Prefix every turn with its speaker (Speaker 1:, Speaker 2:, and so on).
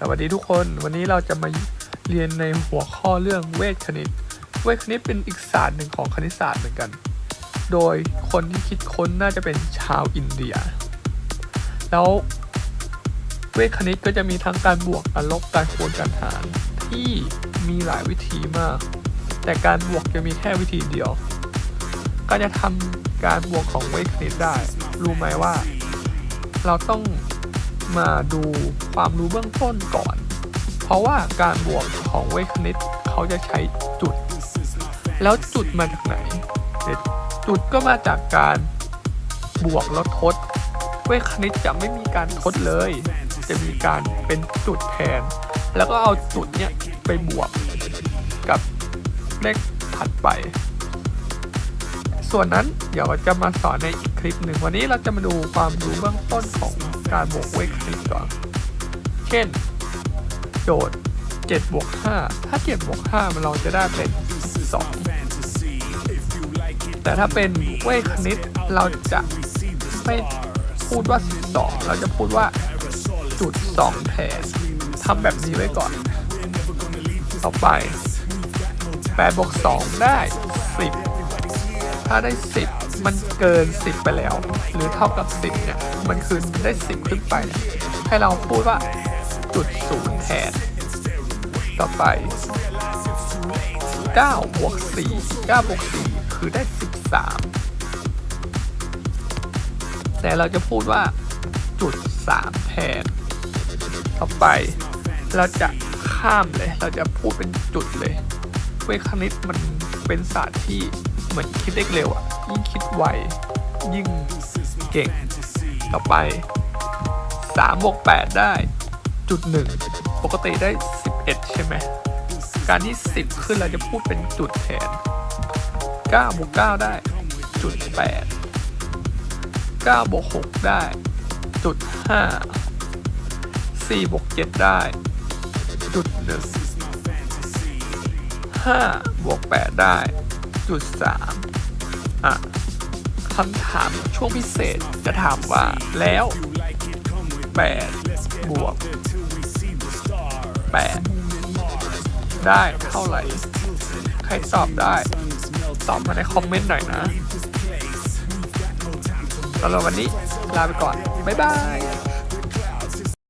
Speaker 1: สวัสดีทุกคนวันนี้เราจะมาเรียนในหัวข้อเรื่องเวทคณิต เวทคณิตเป็นอีกศาสตร์หนึ่งของคณิตศาสตร์เหมือนกัน โดยคนที่คิดค้นน่าจะเป็นชาวอินเดีย แล้วเวทคณิตก็จะมีทั้งการบวกการลบการคูณการหารที่มีหลายวิธีมาก แต่การบวกจะมีแค่วิธีเดียว การจะทำการบวกของเวทคณิตได้ รู้ไหมว่า เราต้อง มาดูความรู้เบื้องต้นก่อน เพราะว่าการบวกของเวทคณิตเขาจะใช้จุด แล้วจุดมาจากไหนเดี๋ยวจุดก็มาจากการบวกแล้วทด เวทคณิตจะไม่มีการทดเลย จะมีการเป็นจุดแทน แล้วก็เอาจุดเนี่ยไปบวกกับเลขถัดไป ส่วนนั้นเดี๋ยวจะมาสอนในอีกคลิปหนึ่งวันนี้เราจะมาดูความรู้เบื้องต้นของการบวกเวทคณิตก่อนเช่น โจทย์7บวก5ถ้า7บวก5มันเราจะได้เป็น 2 แต่ถ้าเป็นเวทคณิตเราจะไม่พูดว่า 12 เราจะพูดว่าจุด2แทนทำแบบนี้ไว้ก่อน ต่อไป8บวก2ได้ 10 ถ้าได้ 10 มันเกิน 10 ไปแล้ว หรือเท่ากับ 10 เนี่ย มันคือได้ 10 ขึ้นไป ให้เราพูดว่าจุดศูนย์แทน ต่อไป9บวก4 9บวก4คือได้ 13 แต่เราจะพูดว่าจุด3แทน ต่อไปเราจะข้ามเลย เราจะพูดเป็นจุดเลยเวคณิตมันเป็นศาสตร์ที่ เหมือนคิดเลขเร็วอะยิ่งคิดไว ยิ่งเก่ง ต่อไป 3บวก8ได้จุดหนึ่งปกติได้ 11 ใช่ไหม การที่ 10 ขึ้นเราจะพูดเป็นจุดแทน9บวก9ได้จุด8 9บวก6ได้จุด5 4บวก7ได้จุด1 5บวก8ได้ จุด3อะคำถามช่วงพิเศษจะถามว่าแล้ว8บวก8ได้เท่าไหร่ ใครตอบได้ ตอบมาในคอมเมนต์หน่อยนะสำหรับวันนี้ลาไปก่อน บ๊ายบาย